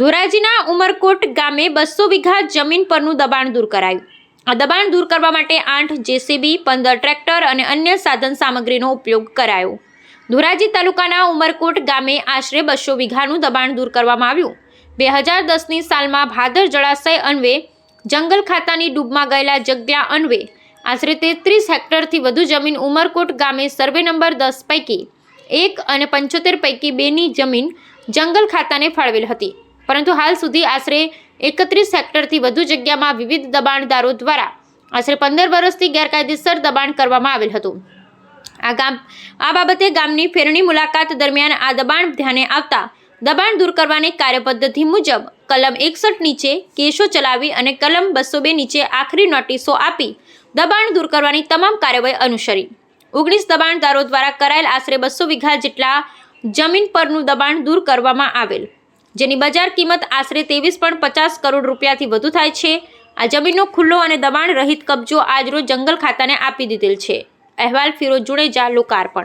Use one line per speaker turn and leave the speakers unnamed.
ધોરાજીના ઉમરકોટ ગામે બસો વીઘા જમીન પરનું દબાણ દૂર કરાયું. આ દબાણ દૂર કરવા માટે આઠ જેસીબી, પંદર ટ્રેક્ટર અને અન્ય સાધન સામગ્રીનો ઉપયોગ કરાયો. ધોરાજી તાલુકાના ઉમરકોટ ગામે આશરે બસો વીઘાનું દબાણ દૂર કરવામાં આવ્યું. બે હજાર દસની સાલમાં ભાદર જળાશય અન્વે, જંગલ ખાતાની ડૂબમાં ગયેલા જગ્યા અન્વે, આશરે તેત્રીસ હેક્ટરથી વધુ જમીન ઉમરકોટ ગામે સર્વે નંબર દસ પૈકી એક અને પંચોતેર પૈકી બેની જમીન જંગલ ખાતાને ફાળવેલ હતી. પરંતુ હાલ સુધી આશરે એકત્રીસ હેક્ટરથી વધુ જગ્યામાં વિવિધ દબાણદારો દ્વારા આશરે પંદર વર્ષથી ગેરકાયદેસર દબાણ કરવામાં આવેલ હતું. આ ગામ, આ બાબતે ગામની ફેરણી મુલાકાત દરમિયાન આ દબાણ ધ્યાને આવતા દબાણ દૂર કરવાની કાર્યપદ્ધતિ મુજબ કલમ એકસઠ નીચે કેસો ચલાવી અને કલમ બસો બે નીચે આખરી નોટિસો આપી દબાણ દૂર કરવાની તમામ કાર્યવાહી અનુસરી. ઓગણીસ દબાણદારો દ્વારા કરાયેલ આશરે બસો વીઘા જેટલા જમીન પરનું દબાણ દૂર કરવામાં આવેલ. જેની બજાર કિંમત આશરે ત્રેવીસ પણ પચાસ કરોડ રૂપિયાથી વધુ થાય છે. આ જમીનનો ખુલ્લો અને દબાણ રહિત કબજો આજરોજ જંગલ ખાતાને આપી દીધેલ છે. અહેવાલ ફિરોજ જુડેજા, લોકાર્પણ.